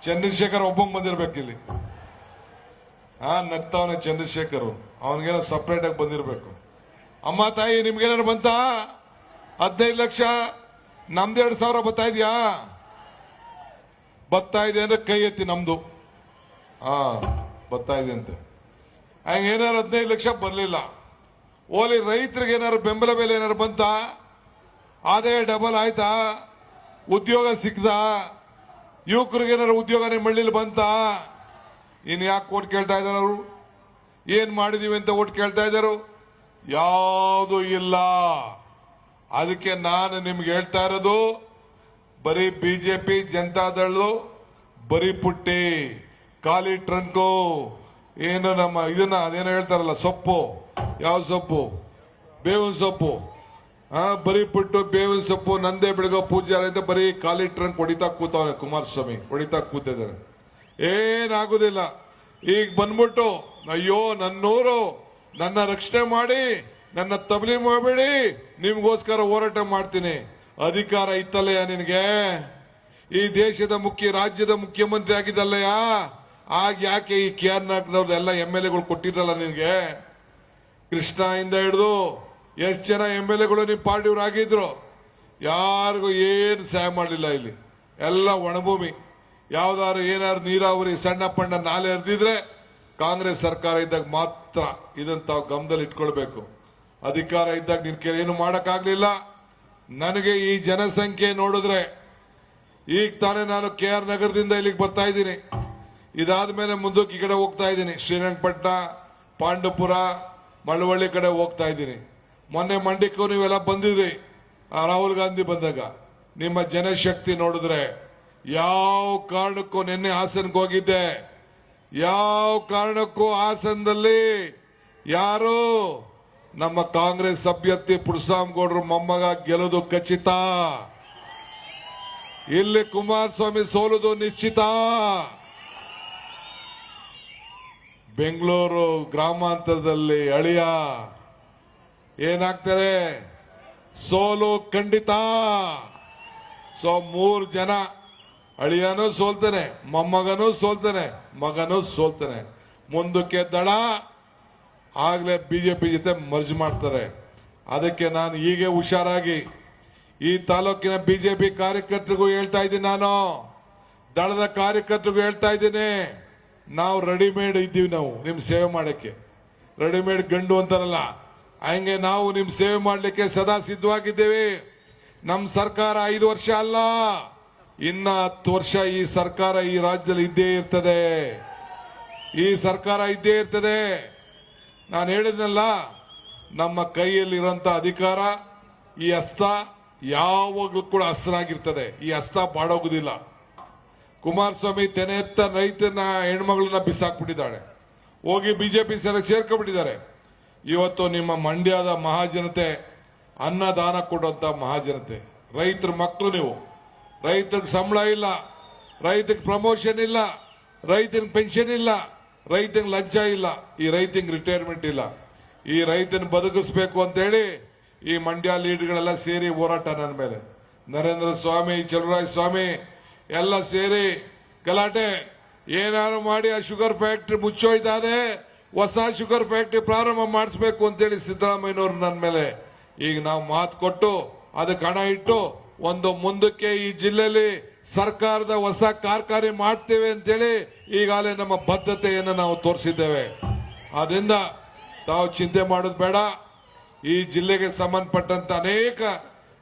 ಚಂದ್ರಶೇಖರ್ ಒಬ್ಬಂಗ್ ಬಂದಿರ್ಬೇಕು ಇಲ್ಲಿ. ಹಾ, ನಗ್ತಾವನೆ ಚಂದ್ರಶೇಖರ್. ಅವನಿಗೇನೋ ಸಪ್ರೇಟ್ ಆಗಿ ಬಂದಿರ್ಬೇಕು. ಅಮ್ಮ, ತಾಯಿ ನಿಮ್ಗೇನಾರು ಬಂತ? ಹದಿನೈದು ಲಕ್ಷ? ನಮ್ದೆರಡು ಸಾವಿರ ಬರ್ತಾ ಇದೆಯಾ? ಬರ್ತಾ ಇದೆ ಅಂದ್ರೆ ಕೈ ಎತ್ತಿ ನಮ್ದು. ಹಾ ಬತ್ತಾ ಇದೆ ಅಂತೆ. ಹಂಗ ಏನಾರು ಹದಿನೈದು ಲಕ್ಷ ಬರಲಿಲ್ಲ. ಓಲಿ ರೈತರಿಗೆ ಏನಾರು ಬೆಂಬಲ ಬೆಲೆ ಏನಾರು ಬಂತ? ಆದಾಯ ಡಬಲ್ ಆಯ್ತಾ? ಉದ್ಯೋಗ ಸಿಗ್ತಾ ಯುವಕರಿಗೆ ಏನಾರು ಉದ್ಯೋಗ ನಿಮ್ಮ ಹಳ್ಳಿಲಿ ಬಂತ? ಇನ್ ಯಾಕೆ ಓಟ್ ಕೇಳ್ತಾ ಇದಾರೆ ಅವರು? ಏನ್ ಮಾಡಿದೀವಿ ಅಂತ ಓಟ್ ಕೇಳ್ತಾ ಇದ್ದಾರೆ ಯಾವುದು ಇಲ್ಲ. ಅದಕ್ಕೆ ನಾನು ನಿಮ್ಗೆ ಹೇಳ್ತಾ ಇರೋದು ಬರೀ ಬಿಜೆಪಿ ಜನತಾದಳು ಬರೀ ಪುಟ್ಟಿ, ಖಾಲಿ ಟ್ರಂಕು, ಏನು ನಮ್ಮ ಇದನ್ನ ಅದೇನು ಹೇಳ್ತಾರಲ್ಲ, ಸೊಪ್ಪು. ಯಾವ ಸೊಪ್ಪು? ಬೇವಿನ ಸೊಪ್ಪು. ಹಾ ಬರೀ ಪುಟ್ಟು, ಬೇವಿನ ಸೊಪ್ಪು, ನಂದೇ ಬೆಳಗೋ ಪೂಜಾರ ಅಂತ ಬರೀ ಖಾಲಿ ಟ್ರಂಕ್ ಹೊಡಿತಾ ಕೂತವನೆ ಕುಮಾರಸ್ವಾಮಿ, ಹೊಡಿತಾ ಕೂತಿದ್ದಾರೆ. ಏನಾಗುದಿಲ್ಲ. ಈಗ ಬಂದ್ಬಿಟ್ಟು, ಅಯ್ಯೋ, ನನ್ನೂರು, ನನ್ನ ರಕ್ಷಣೆ ಮಾಡಿ, ನನ್ನ ತಬಲಿ ಮಾಡಬೇಡಿ, ನಿಮ್ಗೋಸ್ಕರ ಹೋರಾಟ ಮಾಡ್ತೀನಿ. ಅಧಿಕಾರ ಇತ್ತಲ್ಲಯ್ಯ ನಿನಗೆ? ಈ ದೇಶದ ಮುಖ್ಯ, ರಾಜ್ಯದ ಮುಖ್ಯಮಂತ್ರಿ ಆಗಿದ್ದಲ್ಲಯ್ಯ? ಆಗ ಯಾಕೆ ಈ ಕೆ ಆರ್ ನಾಗ್ನವ್ರದ್ದು ಎಲ್ಲ ಎಂ ಎಲ್ ಎಗಳು ಕೊಟ್ಟಿದ್ರಲ್ಲ ನಿನಗೆ? ಕೃಷ್ಣ ಇಂದ ಹಿಡಿದು ಎಷ್ಟು ಜನ ಎಂ ಎಲ್ ಎಗಳು ನಿಮ್ಮ ಪಾರ್ಟಿಯವ್ರು ಆಗಿದ್ರು ಯಾರಿಗೂ ಏನು ಸಹಾಯ ಮಾಡಲಿಲ್ಲ ಇಲ್ಲಿ. ಎಲ್ಲ ಒಣಭೂಮಿ. ಯಾವ್ದಾದ್ರು ಏನಾದ್ರು ನೀರಾವರಿ ಸಣ್ಣ ಪಣ್ಣ ನಾಲೆ ಹರಿದಿದ್ರೆ ಕಾಂಗ್ರೆಸ್ ಸರ್ಕಾರ ಇದ್ದಾಗ ಮಾತ್ರ ಇದನ್ನ ತಾವು ಗಮನದಲ್ಲಿ ಇಟ್ಕೊಳ್ಬೇಕು ಅಧಿಕಾರ ಇದ್ದಾಗ ನಿನ್ ಏನು ಮಾಡಕ್ಕಾಗ್ಲಿಲ್ಲ? ನನಗೆ ಈ ಜನಸಂಖ್ಯೆ ನೋಡಿದ್ರೆ ಈಗ ತಾನೇ ನಾನು ಕೆ ಆರ್ ನಗರದಿಂದ ಇಲ್ಲಿಗೆ ಬರ್ತಾ ಇದ್ದೀನಿ. ಇದಾದ್ಮೇಲೆ ಮುಂದಕ್ಕೆ ಈ ಕಡೆ ಹೋಗ್ತಾ ಇದ್ದೀನಿ. ಶ್ರೀರಂಗಪಟ್ಟಣ, ಪಾಂಡುಪುರ, ಮಳವಳ್ಳಿ ಕಡೆ ಹೋಗ್ತಾ ಇದ್ದೀನಿ. ಮೊನ್ನೆ ಮಂಡ್ಯಕ್ಕೂ ನೀವೆಲ್ಲ ಬಂದಿದ್ರಿ ರಾಹುಲ್ ಗಾಂಧಿ ಬಂದಾಗ. ನಿಮ್ಮ ಜನಶಕ್ತಿ ನೋಡಿದ್ರೆ ಯಾವ ಕಾರಣಕ್ಕೂ ನಿನ್ನೆ ಹಾಸನ್ಗೆ ಹೋಗಿದ್ದೆ. ಯಾವ ಕಾರಣಕ್ಕೂ ಹಾಸನದಲ್ಲಿ ಯಾರು ನಮ್ಮ ಕಾಂಗ್ರೆಸ್ ಅಭ್ಯರ್ಥಿ ಪುರುಷಾಮಗೌಡರು ಮೊಮ್ಮಗ ಗೆಲ್ಲೋದು ಖಚಿತ. ಇಲ್ಲಿ ಕುಮಾರಸ್ವಾಮಿ ಸೋಲುದು ನಿಶ್ಚಿತ. ಬೆಂಗಳೂರು ಗ್ರಾಮಾಂತರದಲ್ಲಿ ಅಳಿಯ ಏನಾಗ್ತಾರೆ? ಸೋಲು ಖಂಡಿತ. ಸೊ, ಮೂರು ಜನ ಅಳಿಯನೂ ಸೋಲ್ತಾನೆ, ಮೊಮ್ಮಗನೂ ಸೋಲ್ತಾನೆ, ಮಗನೂ ಸೋಲ್ತಾನೆ. ಮುಂದಕ್ಕೆ ದಳ ಆಗ್ಲೇ ಪಿ ಜೊತೆ ಮರ್ಜ್ ಮಾಡ್ತಾರೆ. ಅದಕ್ಕೆ ನಾನು ಹೀಗೆ ಹುಷಾರಾಗಿ ಈ ತಾಲೂಕಿನ ಬಿಜೆಪಿ ಕಾರ್ಯಕರ್ತರಿಗೂ ಹೇಳ್ತಾ ಇದ್ದೀನಿ ನಾನು. ದಳದ ಕಾರ್ಯಕರ್ತರಿಗೂ ಹೇಳ್ತಾ ಇದ್ದೀನಿ. ನಾವು ರೆಡಿಮೇಡ್ ಇದ್ದೀವಿ ನಾವು ನಿಮ್ ಸೇವೆ ಮಾಡಕ್ಕೆ. ರೆಡಿಮೇಡ್ ಗಂಡು ಅಂತಾರಲ್ಲ, ಹಂಗೆ ನಾವು ನಿಮ್ ಸೇವೆ ಮಾಡಲಿಕ್ಕೆ ಸದಾ ಸಿದ್ಧವಾಗಿದ್ದೇವೆ. ನಮ್ಮ ಸರ್ಕಾರ ಐದು ವರ್ಷ ಅಲ್ಲ, ಇನ್ನ ಹತ್ತು ವರ್ಷ ಈ ಸರ್ಕಾರ ಈ ರಾಜ್ಯದಲ್ಲಿ ಇದ್ದೇ ಇರ್ತದೆ. ಈ ಸರ್ಕಾರ ಇದ್ದೇ ಇರ್ತದೆ. ನಾನು ಹೇಳಿದ್ನಲ್ಲ, ನಮ್ಮ ಕೈಯಲ್ಲಿರುವಂತ ಅಧಿಕಾರ, ಈ ಹಸ್ತ ಯಾವಾಗಲೂ ಕೂಡ ಹಸ್ತನಾಗಿರ್ತದೆ. ಈ ಹಸ್ತ ಬಾಡೋಗುದಿಲ್ಲ ಕುಮಾರಸ್ವಾಮಿ ತೆನೆ ಎತ್ತ ರೈತನ ಹೆಣ್ಮಗಳನ್ನ ಬಿಸಾಕ್ಬಿಟ್ಟಿದ್ದಾಳೆ. ಹೋಗಿ ಬಿಜೆಪಿ ಸರ ಸೇರ್ಕೊಂಡ್ಬಿಟ್ಟಿದ್ದಾರೆ. ಇವತ್ತು ನಿಮ್ಮ ಮಂಡ್ಯದ ಮಹಾಜನತೆ ಅನ್ನದಾನ ಕೊಡುವಂತ ಮಹಾಜನತೆ. ರೈತರ ಮಕ್ಕಳು ನೀವು. ರೈತರಿಗೆ ಸಂಬಳ ಇಲ್ಲ. ರೈತರಿಗೆ ಪ್ರಮೋಷನ್ ಇಲ್ಲ. ರೈತನ ಪೆನ್ಷನ್ ಇಲ್ಲ. ರೈತಂಗ್ ಲಜ್ಜ ಇಲ್ಲ, ಈ ರೈತಂಗ್ ರಿಟೈರ್ಮೆಂಟ್ ಇಲ್ಲ. ಈ ರೈತನ ಬದುಕಿಸ್ಬೇಕು ಅಂತ ಹೇಳಿ ಈ ಮಂಡ್ಯ ಲೀಡ್ಗಳೆಲ್ಲ ಸೇರಿ ಹೋರಾಟ ನನ್ನ ಮೇಲೆ. ನರೇಂದ್ರ ಸ್ವಾಮಿ ಚಲುವರಾಜ ಸ್ವಾಮಿ, ಎಲ್ಲ ಸೇರಿ ಗಲಾಟೆ. ಏನಾರು ಮಾಡಿ ಆ ಶುಗರ್ ಫ್ಯಾಕ್ಟ್ರಿ ಮುಚ್ಚೋಯ್ತಾದೆ ಹೊಸ ಶುಗರ್ ಫ್ಯಾಕ್ಟ್ರಿ ಪ್ರಾರಂಭ ಮಾಡಿಸ್ಬೇಕು ಅಂತೇಳಿ ಸಿದ್ದರಾಮಯ್ಯನವ್ರು ನನ್ನ ಮೇಲೆ. ಈಗ ನಾವು ಮಾತು ಕೊಟ್ಟು, ಅದಕ್ಕೆ ಹಣ ಇಟ್ಟು, ಒಂದು ಮುಂದಕ್ಕೆ ಈ ಜಿಲ್ಲೆಯಲ್ಲಿ ಸರ್ಕಾರದ ಹೊಸ ಕಾರ್ಖಾನೆ ಮಾಡ್ತೇವೆ ಅಂತೇಳಿ ಈಗಾಗಲೇ ನಮ್ಮ ಬದ್ಧತೆಯನ್ನು ನಾವು ತೋರಿಸಿದ್ದೇವೆ. ಆದ್ರಿಂದ ತಾವು ಚಿಂತೆ ಮಾಡೋದು ಬೇಡ. ಈ ಜಿಲ್ಲೆಗೆ ಸಂಬಂಧಪಟ್ಟಂತ ಅನೇಕ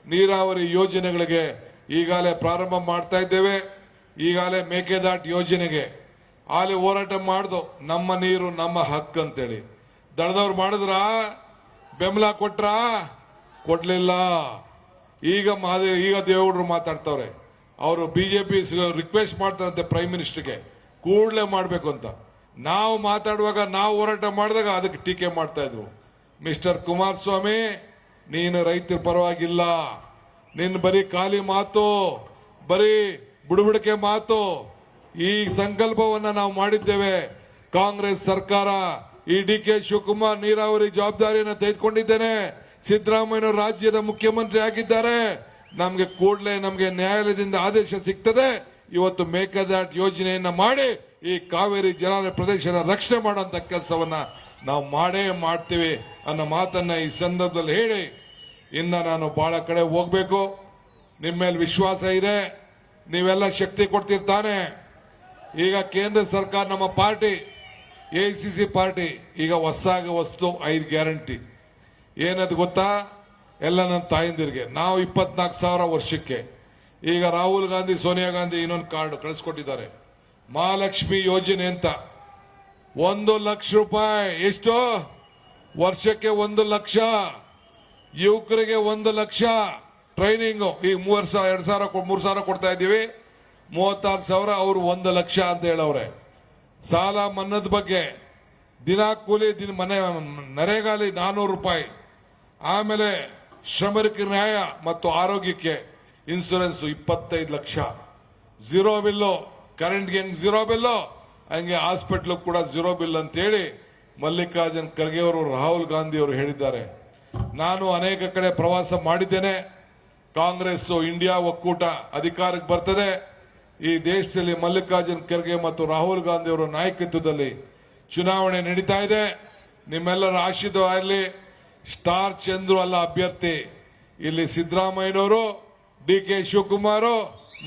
ನೀರಾವರಿ ಯೋಜನೆಗಳಿಗೆ ಈಗಾಗಲೇ ಪ್ರಾರಂಭ ಮಾಡ್ತಾ ಇದ್ದೇವೆ. ಈಗಾಗಲೇ ಮೇಕೆದಾಟ್ ಯೋಜನೆಗೆ ಅಲ್ಲಿ ಹೋರಾಟ ಮಾಡ್ದು ನಮ್ಮ ನೀರು, ನಮ್ಮ ಹಕ್ಕು ಅಂತೇಳಿ. ದಡದವ್ರು ಮಾಡಿದ್ರ? ಬೆಂಬಲ ಕೊಟ್ರ? ಕೊಡ್ಲಿಲ್ಲ. ಈಗ ಮಾದೇ ಈಗ ದೇವ್ರು ಮಾತಾಡ್ತವ್ರೆ. ಅವರು ಬಿಜೆಪಿ ರಿಕ್ವೆಸ್ಟ್ ಮಾಡ್ತಾರಂತೆ ಪ್ರೈಮ್ ಮಿನಿಸ್ಟರ್ಗೆ ಕೂಡಲೇ ಮಾಡಬೇಕು ಅಂತ. ನಾವು ಮಾತಾಡುವಾಗ ನಾವು ಹೋರಾಟ ಮಾಡಿದಾಗ ಅದಕ್ಕೆ ಟೀಕೆ ಮಾಡ್ತಾ ಇದ್ವು ಮಿಸ್ಟರ್ ಕುಮಾರಸ್ವಾಮಿ ನೀನು ರೈತರ ಪರವಾಗಿಲ್ಲ. ನಿನ್ನ ಬರೀ ಖಾಲಿ ಮಾತು, ಬರೀ ಬುಡಬುಡಿಕೆ ಮಾತು. ಈ ಸಂಕಲ್ಪವನ್ನು ನಾವು ಮಾಡಿದ್ದೇವೆ. ಕಾಂಗ್ರೆಸ್ ಸರ್ಕಾರ ಈ ಡಿ ಕೆ ಶಿವಕುಮಾರ್ ನೀರಾವರಿ ಜವಾಬ್ದಾರಿಯನ್ನು ತೆಗೆದುಕೊಂಡಿದ್ದೇನೆ. ಸಿದ್ದರಾಮಯ್ಯ ರಾಜ್ಯದ ಮುಖ್ಯಮಂತ್ರಿ ಆಗಿದ್ದಾರೆ. ನಮ್ಗೆ ಕೂಡಲೇ ನಮಗೆ ನ್ಯಾಯಾಲಯದಿಂದ ಆದೇಶ ಸಿಗ್ತದೆ. ಇವತ್ತು ಮೇಕದಾಟ್ ಯೋಜನೆಯನ್ನ ಮಾಡಿ ಈ ಕಾವೇರಿ ಜಲಾನಯ ಪ್ರದೇಶನ ರಕ್ಷಣೆ ಮಾಡುವಂತ ಕೆಲಸವನ್ನ ನಾವು ಮಾಡೇ ಮಾಡ್ತೀವಿ ಅನ್ನೋ ಮಾತನ್ನ ಈ ಸಂದರ್ಭದಲ್ಲಿ ಹೇಳಿ. ಇನ್ನ ನಾನು ಬಹಳ ಕಡೆ ಹೋಗ್ಬೇಕು. ನಿಮ್ಮ ಮೇಲೆ ವಿಶ್ವಾಸ ಇದೆ. ನೀವೆಲ್ಲ ಶಕ್ತಿ ಕೊಡ್ತಿರ್ತಾನೆ. ಈಗ ಕೇಂದ್ರ ಸರ್ಕಾರ ನಮ್ಮ ಪಾರ್ಟಿ ಎಐಸಿಸಿ ಪಾರ್ಟಿ, ಈಗ ಹೊಸಾಗ ವಸ್ತು ಐದು ಗ್ಯಾರಂಟಿ. ಏನದು ಗೊತ್ತಾ? ಎಲ್ಲ ನನ್ನ ತಾಯಂದಿರಿಗೆ. ನಾವು ಇಪ್ಪತ್ನಾಲ್ಕು ಸಾವಿರ ವರ್ಷಕ್ಕೆ. ಈಗ ರಾಹುಲ್ ಗಾಂಧಿ, ಸೋನಿಯಾ ಗಾಂಧಿ ಇನ್ನೊಂದು ಕಾರ್ಡ್ ಕಳಿಸ್ಕೊಟ್ಟಿದ್ದಾರೆ. ಮಹಾಲಕ್ಷ್ಮಿ ಯೋಜನೆ ಅಂತ. ಒಂದು ಲಕ್ಷ ರೂಪಾಯಿ. ಎಷ್ಟು? ವರ್ಷಕ್ಕೆ ಒಂದು ಲಕ್ಷ. ಯುವಕರಿಗೆ ಒಂದು ಲಕ್ಷ. ಟ್ರೈನಿಂಗ್. ಈ ಮೂರ್ ಸಾವಿರ ಎರಡು ಸಾವಿರ ಮೂರು ಸಾವಿರ ಕೊಡ್ತಾ ಇದ್ದೀವಿ. ಮೂವತ್ತಾರು ಸಾವಿರ ಅವರು ಒಂದು ಲಕ್ಷ ಅಂತ ಹೇಳವ್ರೆ. ಸಾಲ ಮನ್ನದ ಬಗ್ಗೆ. ದಿನ ಕೂಲಿ, ದಿನ ಮನೆ ನರೇಗಾಲಿ ನಾನೂರು ರೂಪಾಯಿ. ಆಮೇಲೆ ಶ್ರಮಿಕ ನ್ಯಾಯ ಮತ್ತು ಆರೋಗ್ಯಕ್ಕೆ ಇನ್ಸೂರೆನ್ಸ್ ಇಪ್ಪತ್ತೈದು ಲಕ್ಷ. ಝೀರೋ ಬಿಲ್ಲು ಕರೆಂಟ್ಗೆ ಹೆಂಗ್ ಝೀರೋ ಬಿಲ್ಲು ಹಂಗೆ ಹಾಸ್ಪಿಟ್ಲ್ ಕೂಡ ಝೀರೋ ಬಿಲ್ ಅಂತ ಹೇಳಿ ಮಲ್ಲಿಕಾರ್ಜುನ್ ಖರ್ಗೆ ಅವರು, ರಾಹುಲ್ ಗಾಂಧಿ ಅವರು ಹೇಳಿದ್ದಾರೆ. ನಾನು ಅನೇಕ ಕಡೆ ಪ್ರವಾಸ ಮಾಡಿದ್ದೇನೆ. ಕಾಂಗ್ರೆಸ್ ಇಂಡಿಯಾ ಒಕ್ಕೂಟ ಅಧಿಕಾರಕ್ಕೆ ಬರ್ತದೆ. ಈ ದೇಶದಲ್ಲಿ ಮಲ್ಲಿಕಾರ್ಜುನ್ ಖರ್ಗೆ ಮತ್ತು ರಾಹುಲ್ ಗಾಂಧಿ ಅವರ ನಾಯಕತ್ವದಲ್ಲಿ ಚುನಾವಣೆ ನಡೀತಾ ಇದೆ. ನಿಮ್ಮೆಲ್ಲರ ಆಶೀರ್ವಾದ ಆಗಲಿ ಸ್ಟಾರ್ ಚಂದ್ರು ಅಲ್ಲ ಅಭ್ಯರ್ಥಿ. ಇಲ್ಲಿ ಸಿದ್ದರಾಮಯ್ಯನವರು ಡಿ ಕೆ ಶಿವಕುಮಾರ್,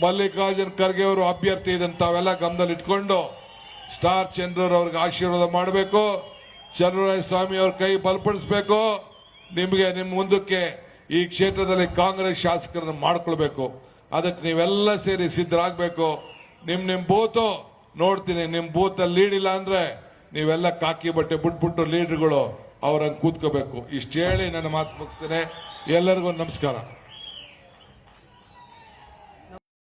ಮಲ್ಲಿಕಾರ್ಜುನ್ ಖರ್ಗೆ ಅವರು ಅಭ್ಯರ್ಥಿ ಇದನ್ನು ತಾವೆಲ್ಲ ಗಮನದಲ್ಲಿ ಇಟ್ಕೊಂಡು ಸ್ಟಾರ್ ಚಂದ್ರವ್ರ ಅವ್ರಿಗೆ ಆಶೀರ್ವಾದ ಮಾಡಬೇಕು. ಚಂದ್ರರಾಯ ಸ್ವಾಮಿ ಅವ್ರ ಕೈ ಬಲಪಡಿಸಬೇಕು. ನಿಮಗೆ ನಿಮ್ಮ ಮುಂದಕ್ಕೆ ಈ ಕ್ಷೇತ್ರದಲ್ಲಿ ಕಾಂಗ್ರೆಸ್ ಶಾಸಕರನ್ನು ಮಾಡ್ಕೊಳ್ಬೇಕು. ಅದಕ್ಕೆ ನೀವೆಲ್ಲ ಸೇರಿ ಸಿದ್ಧರಾಗಬೇಕು. ನಿಮ್ಮ ನಿಮ್ಮ ಬೂತು, ನೋಡ್ತೀನಿ ನಿಮ್ಮ ಬೂತಲ್ಲಿ ಲೀಡ್ ಇಲ್ಲ ಅಂದರೆ ನೀವೆಲ್ಲ ಕಾಕಿ ಬಟ್ಟೆ ಬಿಟ್ಬಿಟ್ಟು ಲೀಡರ್ಗಳು ಅವ್ರಂಗ್ ಕೂತ್ಕೋಬೇಕು. ಇಷ್ಟು ಹೇಳಿ ನನ್ನ ಮಾತು ಮುಗಿಸ್ತೇನೆ. ಎಲ್ಲರಿಗೂ ನಮಸ್ಕಾರ.